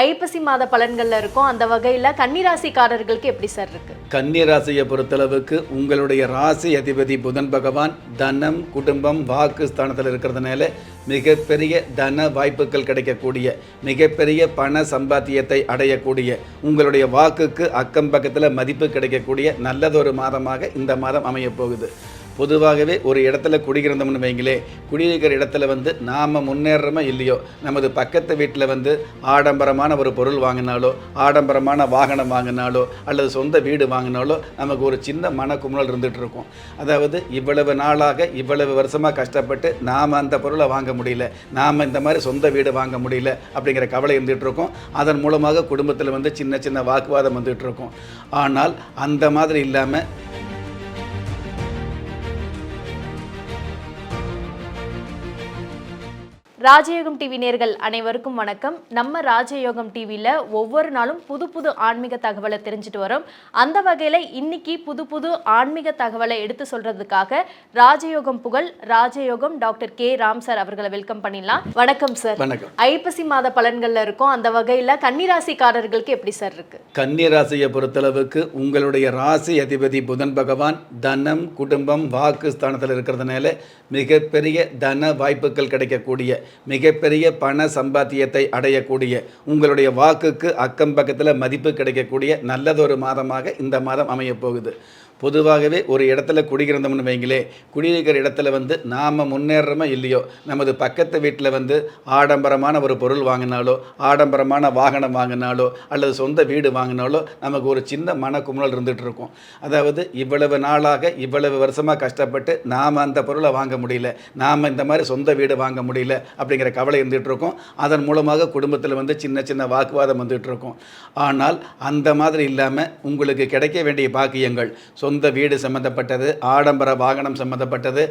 ஐப்பசி மாத பலன்கள்ல இருக்கும். அந்த வகையில கன்னிராசிக்காரர்களுக்கு எப்படி சார் இருக்கு? கன்னிராசியை பொறுத்தளவுக்கு உங்களுடைய ராசி அதிபதி புதன் பகவான் தனம் குடும்பம் வாக்கு ஸ்தானத்தில் இருக்கிறதுனால மிகப்பெரிய தன வாய்ப்புகள் கிடைக்கக்கூடிய மிகப்பெரிய பண சம்பாத்தியத்தை அடையக்கூடிய உங்களுடைய வாக்குக்கு அக்கம் பக்கத்தில் மதிப்பு கிடைக்கக்கூடிய நல்லதொரு மாதமாக இந்த மாதம் அமையப் போகுது. பொதுவாகவே ஒரு இடத்துல குடியிருந்தோம்னு வைங்களே குடியிருக்கிற இடத்துல வந்து நாம் முன்னேறமோ இல்லையோ? நமது பக்கத்து வீட்டில் வந்து ஆடம்பரமான ஒரு பொருள் வாங்கினாலோ ஆடம்பரமான வாகனம் வாங்கினாலோ அல்லது சொந்த வீடு வாங்கினாலோ நமக்கு ஒரு சின்ன மனக்குமுறல் இருந்துகிட்டு இருக்கும் அதாவது இவ்வளவு நாளாக இவ்வளவு வருஷமாக கஷ்டப்பட்டு நாம் அந்த பொருளை வாங்க முடியல நாம் இந்த மாதிரி சொந்த வீடு வாங்க முடியல அப்படிங்கிற கவலை இருந்துகிட்டு இருக்கும் அதன் மூலமாக குடும்பத்தில் வந்து சின்ன சின்ன வாக்குவாதம் வந்துகிட்டு இருக்கும் ஆனால் அந்த மாதிரி இல்லாமல் ராஜயோகம் டிவி நேர்கள் அனைவருக்கும் வணக்கம். நம்ம ராஜயோகம் டிவியில் ஒவ்வொரு நாளும் புது புது ஆன்மீக தகவலை தெரிஞ்சுட்டு வரோம். அந்த வகையில் இன்னைக்கு புது புது ஆன்மீக தகவலை எடுத்து சொல்றதுக்காக ராஜயோகம் புகழ் ராஜயோகம் டாக்டர் கே. ராம் சார் அவர்களை வெல்கம் பண்ணிடலாம். வணக்கம் சார். வணக்கம். ஐப்பசி மாத பலன்கள்ல இருக்கும். அந்த வகையில் கன்னிராசிக்காரர்களுக்கு எப்படி சார் இருக்கு? கன்னி ராசியை பொறுத்தளவுக்கு உங்களுடைய ராசி அதிபதி புதன் பகவான் தனம் குடும்பம் வாக்கு ஸ்தானத்தில் இருக்கிறதுனால மிகப்பெரிய தன வாய்ப்புகள் கிடைக்கக்கூடிய மிகப்பெரிய பண சம்பாத்தியத்தை அடையக்கூடிய உங்களுடைய வாக்குக்கு அக்கம் பக்கத்தில் மதிப்பு கிடைக்கக்கூடிய நல்லதொரு மாதமாக இந்த மாதம் அமையப் போகுது பொதுவாகவே ஒரு இடத்துல குடிக்கிறந்தோம்னு வைங்களே குடியிருக்கிற இடத்துல வந்து நாம் முன்னேறமோ இல்லையோ? நமது பக்கத்து வீட்டில் வந்து ஆடம்பரமான ஒரு பொருள் வாங்கினாலோ ஆடம்பரமான வாகனம் வாங்கினாலோ அல்லது சொந்த வீடு வாங்கினாலோ நமக்கு ஒரு சின்ன மனக்குமுறல் இருந்துகிட்டு இருக்கும். அதாவது இவ்வளவு நாளாக இவ்வளவு வருஷமாக கஷ்டப்பட்டு நாம் அந்த பொருளை வாங்க முடியல நாம் இந்த மாதிரி சொந்த வீடு வாங்க முடியல அப்படிங்கிற கவலை இருந்துகிட்டு இருக்கும். அதன் மூலமாக குடும்பத்தில் வந்து சின்ன சின்ன வாக்குவாதம் வந்துகிட்டு இருக்கும். ஆனால் அந்த மாதிரி இல்லாமல் உங்களுக்கு கிடைக்க வேண்டிய பாக்கியங்கள் சொந்த வீடு சம்மந்தப்பட்டது ஆடம்பர வாகனம் சம்மந்தப்பட்டது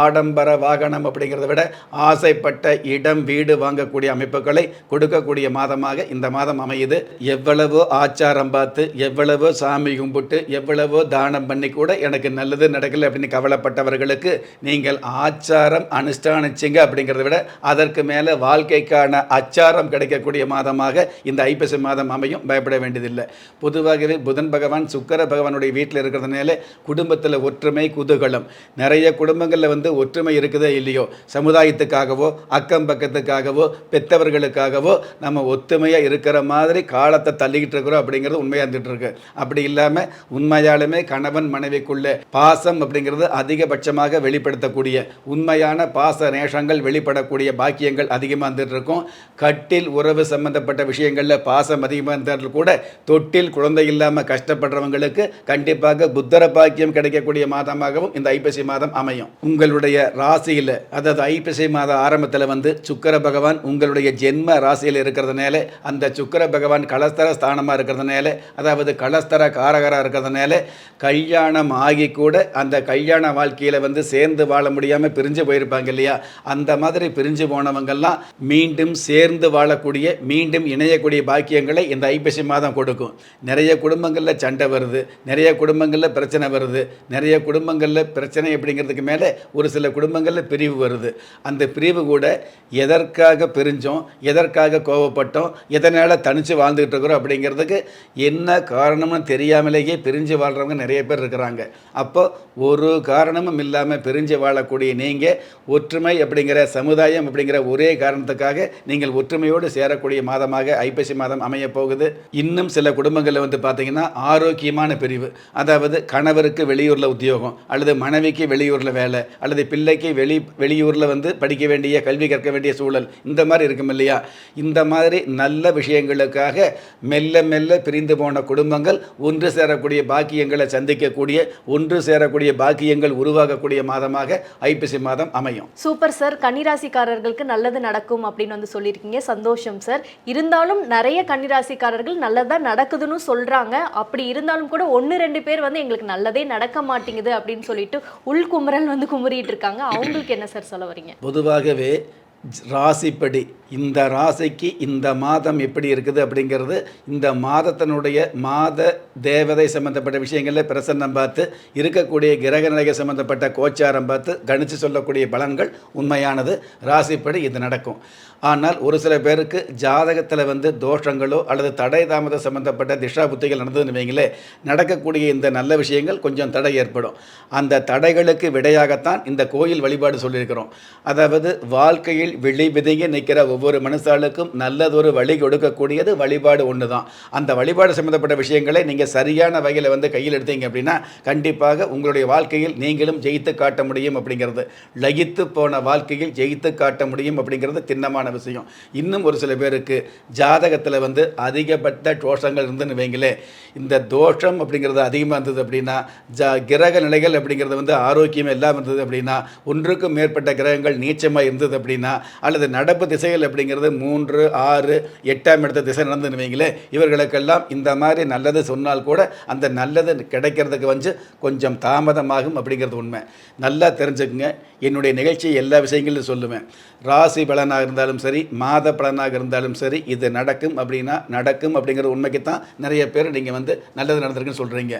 ஆடம்பர வாகனம் அப்படிங்கிறத விட ஆசைப்பட்ட இடம் வீடு வாங்கக்கூடிய அமைப்புகளை கொடுக்கக்கூடிய மாதமாக இந்த மாதம் அமையுது. எவ்வளவோ ஆச்சாரம் பார்த்து எவ்வளவோ சாமி கும்பிட்டு எவ்வளவோ தானம் பண்ணி கூட எனக்கு நல்லது நடக்கலை அப்படின்னு கவலைப்பட்டவர்களுக்கு நீங்கள் ஆச்சாரம் அனுஷ்டானிச்சிங்க அப்படிங்கிறத விட அதற்கு மேலே வாழ்க்கைக்கான அச்சாரம் கிடைக்கக்கூடிய மாதமாக இந்த ஐப்பசி மாதம் அமையும். பயப்பட வேண்டியதில்லை. பொதுவாகவே புதன் பகவான் சுக்கர பகவானுடைய வீட்டில் இருக்கிறதுனால குடும்பத்தில் ஒற்றுமை குதூகலம். நிறைய குடும்பங்களில் வந்து ஒற்றுமை இருக்குதோ இல்லையோ? சமுதாயத்துக்காகவோ அக்கம் பக்கத்துக்காகவோ பெற்றவர்களுக்காகவோ நம்ம ஒத்துமையாக இருக்கிற மாதிரி காலத்தை தள்ளிக்கிட்டு இருக்கிறோம் அப்படிங்கிறது உண்மையாக இருந்துட்டு இருக்கு அப்படி இல்லாமல் உண்மையாலுமே கணவன் மனைவிக்குள்ள பாசம் அப்படிங்கிறது அதிகபட்சமாக வெளிப்படுத்தக்கூடிய உண்மையான பாச நேஷங்கள் வெளிப்படக்கூடிய பாக்கியங்கள் அதிகமாக இருந்துகிட்டு இருக்கும் கட்டில் உறவு சம்பந்தப்பட்ட விஷயங்களில் பாசம் அதிகமாக இருந்தாலும் கூட தொட்டில் குழந்தை இல்லாமல் கஷ்டப்படுறவங்களுக்கு கண்டிப்பாக புத்தர பாக்கியம் கிடைக்கக்கூடிய மாதமாகவும் இந்த ஐப்பசி மாதம் அமையும். உங்களுடைய ராசியில் அதாவது ஐப்பசி மாத ஆரம்பத்தில் வந்து சுக்கர பகவான் உங்களுடைய ஜென்ம ராசியில் இருக்கிறதுனால அந்த சுக்கர பகவான் கலஸ்தர ஸ்தானமாக இருக்கிறதுனால அதாவது கலஸ்தர காரகராக இருக்கிறதுனால கல்யாணம் ஆகி கூட அந்த கல்யாண வாழ்க்கையில் வந்து சேர்ந்து வாழ முடியாமல் பிரிஞ்சு போயிருப்பாங்க இல்லையா? அந்த மாதிரி பிரிஞ்சு போனவங்கெல்லாம் மீண்டும் சேர்ந்து வாழக்கூடிய மீண்டும் இணையக்கூடிய பாக்கியங்களை இந்த ஐப்பசி மாதம் கொடுக்கும். நிறைய குடும்பங்களில் சண்டை வருது. நிறைய குடும்பங்களில் பிரச்சனை வருது. நிறைய குடும்பங்களில் பிரச்சனை அப்படிங்கிறதுக்கு மேலே ஒரு சில குடும்பங்களில் பிரிவு வருது. அந்த பிரிவு கூட எதற்காக பிரிஞ்சோம் எதற்காக கோவப்பட்டோம் எதனால் தனித்து வாழ்ந்துகிட்டு இருக்கிறோம் அப்படிங்கிறதுக்கு என்ன காரணம்னு தெரியாமலேயே பிரிஞ்சு வாழ்கிறவங்க நிறைய பேர் இருக்கிறாங்க. அப்போ ஒரு காரணமும் இல்லாமல் பிரிஞ்சு வாழக்கூடிய நீங்கள் ஒற்றுமை அப்படிங்கிற சமுதாயம் அப்படிங்கிற ஒரே காரணத்துக்காக நீங்கள் ஒற்றுமையோடு சேரக்கூடிய மாதமாக ஐப்பசி மாதம் அமைய போகுது. இன்னும் சில குடும்பங்களில் வந்து பார்த்தீங்கன்னா ஆரோக்கியமான பிரிவு. அதாவது கணவருக்கு வெளியூரில் உத்தியோகம் அல்லது மனைவிக்கு வெளியூரில் வேலை அல்லது பிள்ளைக்கு வெளி வெளியூரில் வந்து படிக்க வேண்டிய கல்வி கற்க வேண்டிய சூழல் இந்த மாதிரி இருக்கும் இல்லையா? இந்த மாதிரி நல்ல விஷயங்களுக்காக மெல்ல மெல்ல பிரிந்து போன குடும்பங்கள் ஒன்று சேரக்கூடிய பாக்கியங்களை சந்திக்கக்கூடிய ஒன்று சேரக்கூடிய பாக்கியங்கள் உருவாகக்கூடிய மாதமாக ஐப்பசி மாதம் அமையும். சூப்பர் சார் கன்னிராசிக்காரர்களுக்கு நல்லது நடக்கும் அப்படின்னு வந்து சொல்லியிருக்கீங்க. சந்தோஷம் சார் இருந்தாலும் நிறைய கன்னிராசிக்காரர்கள் நல்லதாக நடக்குதுன்னு சொல்கிறாங்க அப்படி இருந்தாலும் கூட ஒன்று ரெண்டு பேர் வந்து எங்களுக்கு நல்லதே நடக்க மாட்டேங்குது அப்படின்னு சொல்லிட்டு உள்குமுறல் வந்து குமரிட்டு இருக்காங்க. அவங்களுக்கு என்ன சார் சொல்ல வரீங்க? பொதுவாகவே ராசிப்படி இந்த ராசிக்கு இந்த மாதம் எப்படி இருக்குது அப்படிங்கிறது இந்த மாதத்தினுடைய மாத தேவதை சம்பந்தப்பட்ட விஷயங்களில் பிரசன்னம் பார்த்து இருக்கக்கூடிய கிரக நிலைகள் சம்பந்தப்பட்ட கோச்சாரம் பார்த்து கணித்து சொல்லக்கூடிய பலன்கள் உண்மையானது. ராசிப்படி இது நடக்கும். ஆனால் ஒரு சில பேருக்கு ஜாதகத்தில் வந்து தோஷங்களோ அல்லது தடை தாமத சம்பந்தப்பட்ட திஷா புத்திகள் நடந்ததுன்னு வைங்களே நடக்கக்கூடிய இந்த நல்ல விஷயங்கள் கொஞ்சம் தடை ஏற்படும். அந்த தடைகளுக்கு விடையாகத்தான் இந்த கோயில் வழிபாடு சொல்லியிருக்கிறோம். அதாவது வாழ்க்கையில் விழி விதைங்க நிற்கிற ஒவ்வொரு மனுஷாளுக்கும் நல்லதொரு வழி கொடுக்கக்கூடியது வழிபாடு ஒன்று தான் அந்த வழிபாடு சம்மந்தப்பட்ட விஷயங்களை நீங்கள் சரியான வகையில் வந்து கையில் எடுத்தீங்க அப்படின்னா கண்டிப்பாக உங்களுடைய வாழ்க்கையில் நீங்களும் ஜெயித்து காட்ட முடியும் அப்படிங்கிறது. லயித்து போன வாழ்க்கையில் ஜெயித்து காட்ட முடியும் அப்படிங்கிறது திண்ணமான விஷயம் இன்னும் ஒரு சில பேருக்கு ஜாதகத்தில் வந்து அதிகப்பட்ட தோஷங்கள் இருந்துன்னு வைங்களே இந்த தோஷம் அப்படிங்கிறது அதிகமாக இருந்தது அப்படின்னா ஜா கிரக நிலைகள் அப்படிங்கிறது வந்து ஆரோக்கியம் எல்லாம் இருந்தது அப்படின்னா ஒன்றுக்கும் மேற்பட்ட கிரகங்கள் நீச்சமாக இருந்தது அப்படின்னா அல்லது நடப்பு திசைகள் அப்படிங்கிறது மூன்று ஆறு எட்டாம் இடத்த திசை நடந்துன்னு வைங்களே இவர்களுக்கெல்லாம் இந்த மாதிரி நல்லது சொன்னால் கூட அந்த நல்லது கிடைக்கிறதுக்கு வந்து கொஞ்சம் தாமதமாகும் அப்படிங்கிறது உண்மை. நல்லா தெரிஞ்சுக்குங்க. என்னுடைய நிகழ்ச்சி எல்லா விஷயங்களும் சொல்லுவேன். ராசி பலனாக இருந்தாலும் சரி மாத பலனாக இருந்தாலும் சரி இது நடக்கும் அப்படின்னா நடக்கும் அப்படிங்கிற உண்மைக்கு தான் நிறைய பேர் நீங்கள் வந்து நல்லது நடந்திருக்குன்னு சொல்கிறீங்க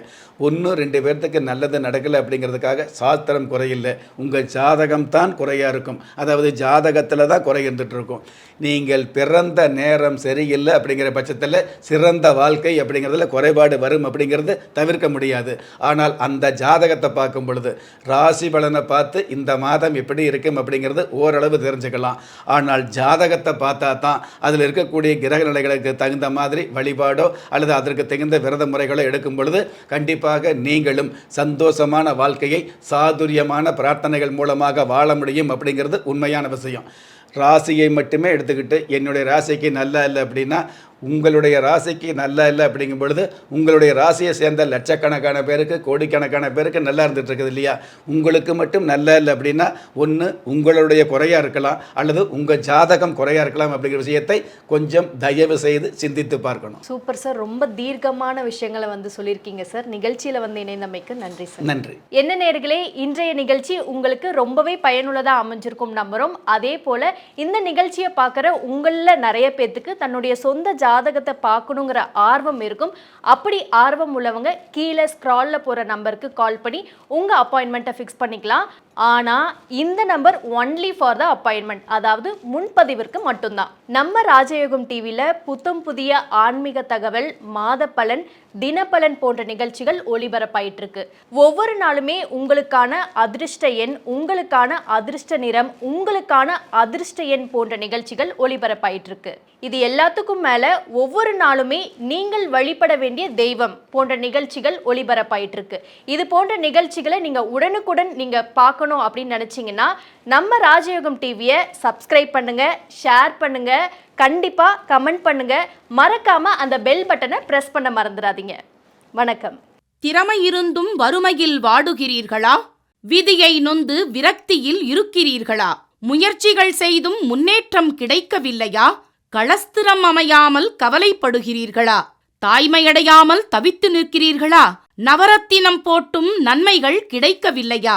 ஒன்று ரெண்டு பேர்த்துக்கு நல்லது நடக்கலை அப்படிங்கிறதுக்காக சாஸ்திரம் குறையில்லை. உங்கள் ஜாதகம் தான் குறையாக இருக்கும். அதாவது ஜாதகத்தில் தான் குறை இருந்துகிட்ருக்கும் நீங்கள் பிறந்த நேரம் சரியில்லை அப்படிங்கிற பட்சத்தில் சிறந்த வாழ்க்கை அப்படிங்கிறதுல குறைபாடு வரும் அப்படிங்கிறது தவிர்க்க முடியாது. ஆனால் அந்த ஜாதகத்தை பார்க்கும் பொழுது ராசி பலனை பார்த்து இந்த மாதம் எப்படி இருக்கும் அப்படிங்கிறது ஓரளவு தெரிஞ்சுக்கலாம். ஆனால் ஜாதகத்தை பார்த்தா தான் அதில் இருக்கக்கூடிய கிரக நிலைகளுக்கு தகுந்த மாதிரி வழிபாடோ அல்லது அதற்கு தகுந்த விரத முறைகளோ எடுக்கும் பொழுது கண்டிப்பாக நீங்களும் சந்தோஷமான வாழ்க்கையை சாதுரியமான பிரார்த்தனைகள் மூலமாக வாழ முடியும் அப்படிங்கிறது உண்மையான விஷயம். ராசியை மட்டுமே எடுத்துக்கிட்டு என்னுடைய ராசிக்கு நல்லா இல்லை அப்படின்னா உங்களுடைய ராசிக்கு நல்லா இல்லை அப்படிங்கும் பொழுது உங்களுடைய ராசியை சேர்ந்த லட்சக்கணக்கான பேருக்கு கோடிக்கணக்கான பேருக்கு நல்லா இருந்துட்டு இருக்குது இல்லையா? உங்களுக்கு மட்டும் நல்லா இல்லை அப்படின்னா ஒன்று உங்களுடைய குறையாக இருக்கலாம் அல்லது உங்கள் ஜாதகம் குறையாக இருக்கலாம் அப்படிங்கிற விஷயத்தை கொஞ்சம் தயவு செய்து சிந்தித்து பார்க்கணும். Super sir. ரொம்ப தீர்க்கமான விஷயங்களை வந்து சொல்லியிருக்கீங்க சார். நிகழ்ச்சியில வந்து இணைந்தமைக்கு நன்றி சார். நன்றி. என்ன நேர்களே இன்றைய நிகழ்ச்சி உங்களுக்கு ரொம்பவே பயனுள்ளதா அமைஞ்சிருக்கும் நம்புறோம். அதே போல இந்த நிகழ்ச்சியை பார்க்குற உங்களில் நிறைய பேத்துக்கு தன்னுடைய சொந்த ஜாதகத்தை பார்க்கணுங்கிற ஆர்வம் இருக்கும். அப்படி ஆர்வம் உள்ளவங்க கீழே ஸ்க்ரால்ல போற நம்பருக்கு கால் பண்ணி உங்க அப்பாயின்மெண்ட்டை ஃபிக்ஸ் பண்ணிக்கலாம். ஆனால் இந்த number only for the appointment அதாவது முன்பதிவிற்கு மட்டும்தான். நம்ம ராஜயோகம் டிவியில் புத்தம் புதிய ஆன்மீக தகவல் மாத பலன் தினப்பலன் போன்ற நிகழ்ச்சிகள் ஒளிபரப்பாயிட்டு இருக்கு ஒவ்வொரு நாளுமே உங்களுக்கான அதிர்ஷ்ட எண் உங்களுக்கான அதிர்ஷ்ட நிறம் உங்களுக்கான அதிர்ஷ்ட எண் போன்ற நிகழ்ச்சிகள் ஒளிபரப்பாயிட்டு இருக்கு இது எல்லாத்துக்கும் மேல ஒவ்வொரு நாளுமே நீங்கள் வழிபட வேண்டிய தெய்வம் போன்ற நிகழ்ச்சிகள் ஒளிபரப்பாயிட்டு இருக்கு இது போன்ற நிகழ்ச்சிகளை நீங்க உடனுக்குடன் நீங்க பார்க்கணும் அப்படின்னு நினைச்சீங்கன்னா நம்ம ராஜயோகம் டிவியை சப்ஸ்கிரைப் பண்ணுங்க ஷேர் பண்ணுங்க கண்டிப்பா கமெண்ட் பண்ணுங்க. மறக்காம அந்த பெல் பட்டனை பிரஸ் பண்ண மறந்துடாதீங்க. வணக்கம். திறமை இருந்தும் வறுமையில் வாடுகிறீர்களா? விதியை நொந்து விரக்தியில் இருக்கிறீர்களா? முயற்சிகள் செய்தும் முன்னேற்றம் கிடைக்கவில்லையா? களஸ்திரம் அமையாமல் கவலைப்படுகிறீர்களா? தாய்மையடையாமல் தவித்து நிற்கிறீர்களா? நவரத்தினம் போட்டும் நன்மைகள் கிடைக்கவில்லையா?